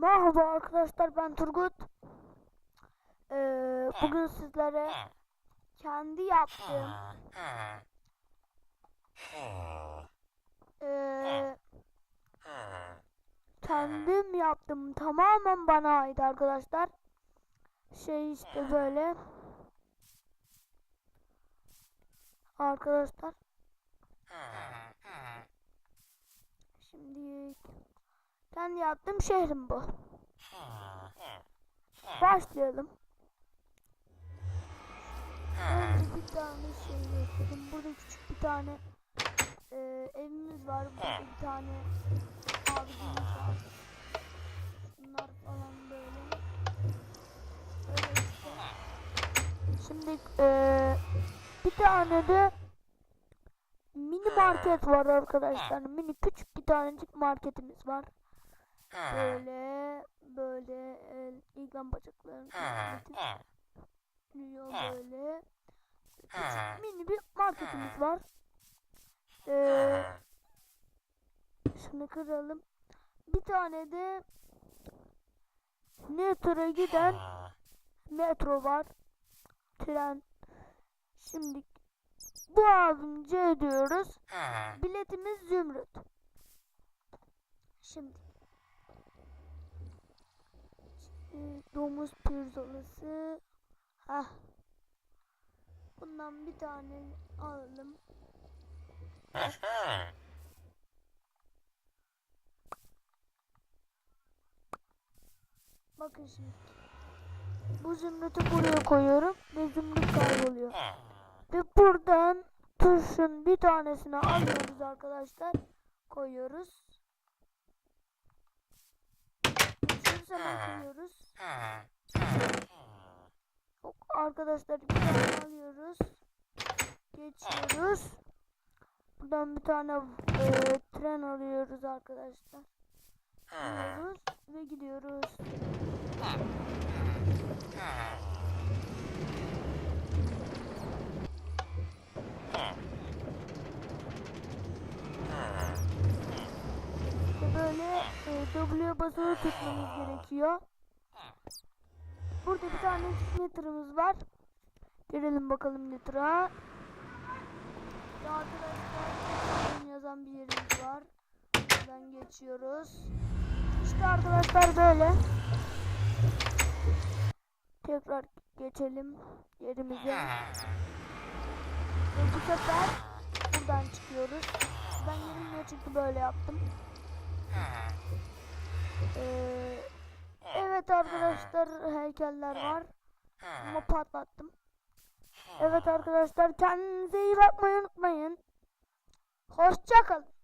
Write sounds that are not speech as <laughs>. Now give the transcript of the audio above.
Merhaba arkadaşlar ben Turgut. Ee, bugün sizlere kendi yaptığım ee, kendim yaptım tamamen bana ait arkadaşlar. Şey işte böyle arkadaşlar. Şimdi kendi yaptığım şehrim bu. <laughs> Başlayalım. Önce bir tane şey yapalım. Burada küçük bir tane e, evimiz var. Burada bir tane abicimiz var. Bunlar falan böyle. Böyle işte. Şimdi e, bir tane de mini market var arkadaşlar. Mini küçük bir tanecik marketimiz var. Böyle böyle ilgam bacaklarını Dünya böyle. Küçük mini bir marketimiz var. Ee, şunu kıralım. Bir tane de metroya giden metro var. Tren. Şimdi bu abimce ediyoruz. Biletimiz zümrüt. Şimdi Şimdi domuz pirzolası. Hah. Bundan bir tane alalım. Bakın şimdi. Bu zümrütü buraya koyuyorum ve zümrüt kayboluyor. Ve buradan tuşun bir tanesini alıyoruz arkadaşlar. Koyuyoruz. Şimdi hemen koyuyoruz. Arkadaşlar bir tane alıyoruz. Geçiyoruz. Buradan bir tane e, tren alıyoruz arkadaşlar. Alıyoruz ve gidiyoruz. İşte böyle e, W'ye basılı tutmamız gerekiyor. Burada bir tane letter'ımız var. Girelim bakalım. Ve arkadaşlar yazan bir yerimiz var. Buradan geçiyoruz. İşte arkadaşlar böyle. Tekrar geçelim yerimize. Ve bu sefer buradan çıkıyoruz. Ben yerimle çıktı böyle yaptım. Ee, evet arkadaşlar heykeller var. Ama patlattım. Evet arkadaşlar kendinize iyi bakmayı unutmayın. Hoşçakalın.